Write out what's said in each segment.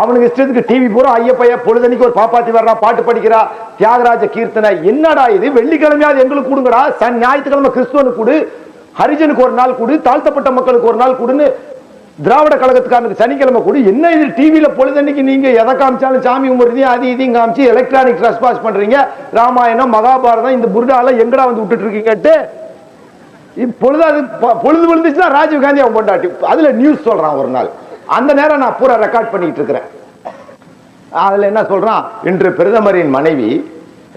அவனுக்கு இஷ்டத்துக்கு டிவி பூரா ஐயப்பைய பொழுதனிக்கு ஒரு பாப்பாத்தி வர்றா பாட்டு படிக்கிறா தியாகராஜ கீர்த்தனை. என்னடா இது? வெள்ளிக்கிழமையாவது எங்களுக்கு கொடுங்கடா. சன் ஞாயிற்றுக்கிழமை கிறிஸ்துவனுக்கு கொடு. ஹரிஜனுக்கு ஒரு நாள் கொடு. தாழ்த்தப்பட்ட மக்களுக்கு ஒரு நாள் கொடுன்னு திராவிட கழகத்துக்காரனுக்கு சனிக்கிழமை கொடு. என்ன இது? டிவியில பொழுதன்னைக்கு நீங்க எதை காமிச்சாலும் சாமி கும்பிடுறீங்க அது இதையும் காமிச்சு எலக்ட்ரானிக் ட்ரெஸ்பாஸ் பண்றீங்க. ராமாயணம் மகாபாரதம் இந்த புருடால எங்கடா வந்து விட்டுட்டு இருக்கீங்கட்டு இப்பொழுது அது பொழுது விழுந்துச்சுன்னா ராஜீவ் காந்தி அவன் பொண்டாட்டி. அதுல நியூஸ் சொல்றான் ஒரு நாள். அந்த நேரம் நான் பூரா ரெக்கார்ட் பண்ணிட்டு இருக்கிறேன். அதுல என்ன சொல்றான்? இன்று பிரதமரின் மனைவி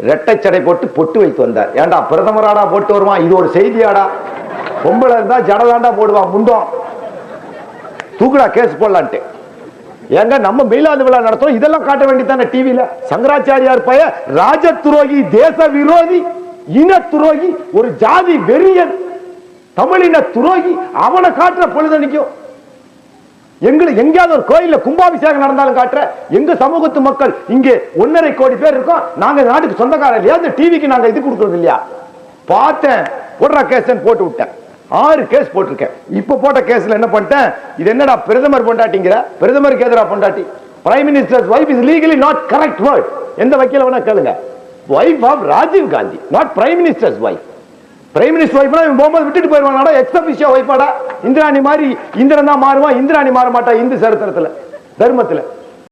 ரெட்டைச்சடை போட்டு பொட்டு வைத்து வந்தார். ஏன்டா பிரதமராடா போட்டு வருவான் இது ஒரு செய்தியாடா. பொம்பளை இருந்தா ஜடதாண்டா போடுவான் முண்டோம். தூக்குடா கேஸ் போடலான்ட்டு. ஏங்க நம்ம மீலாது விழா நடத்துறோம். இதெல்லாம் காட்ட வேண்டியதானே டிவியில சங்கராச்சாரியார் பைய ராஜ துரோகி தேச விரோதி இன துரோகி ஒரு ஜாதி வெறியன் தமிழின துரோகி அவனை காட்டுற பொழுதனிக்கும் எங்களுக்கு எங்கேயாவது ஒரு கோயிலில் கும்பாபிஷேகம் நடந்தாலும் காட்டுற எங்க சமூகத்து மக்கள் இங்கே ஒன்னரை கோடி பேர் இருக்கோம். நாங்க நாட்டுக்கு சொந்தக்காரர் இல்லையா இந்த டிவிக்கு நாங்க இது கொடுக்குறது இல்லையா? பார்த்தேன். போடுற கேஸ் போட்டு விட்டேன். ஆறு கேஸ் போட்டிருக்கேன். இப்ப போட்ட கேஸ்ல என்ன பண்ணிட்டேன்? இது என்னடா பிரதமர் பொண்டாட்டிங்கிற? பிரதமருக்கு எதிராக பொண்டாட்டி? Prime minister's wife is legally not correct word எந்த வக்கீல வேணா கேளுங்க. Wife of Rajiv Gandhi not prime minister's wife prime minister வைஃப்னா இவன் போகும்போது விட்டுட்டு போயிருவானாடா? எக்ஸபிஷியா வைஃபாடா இந்திராணி மாதிரி இந்திரன் தான் மாறுவான் இந்திராணி மாற மாட்டா இந்து சரித்திரத்துல தர்மத்துல.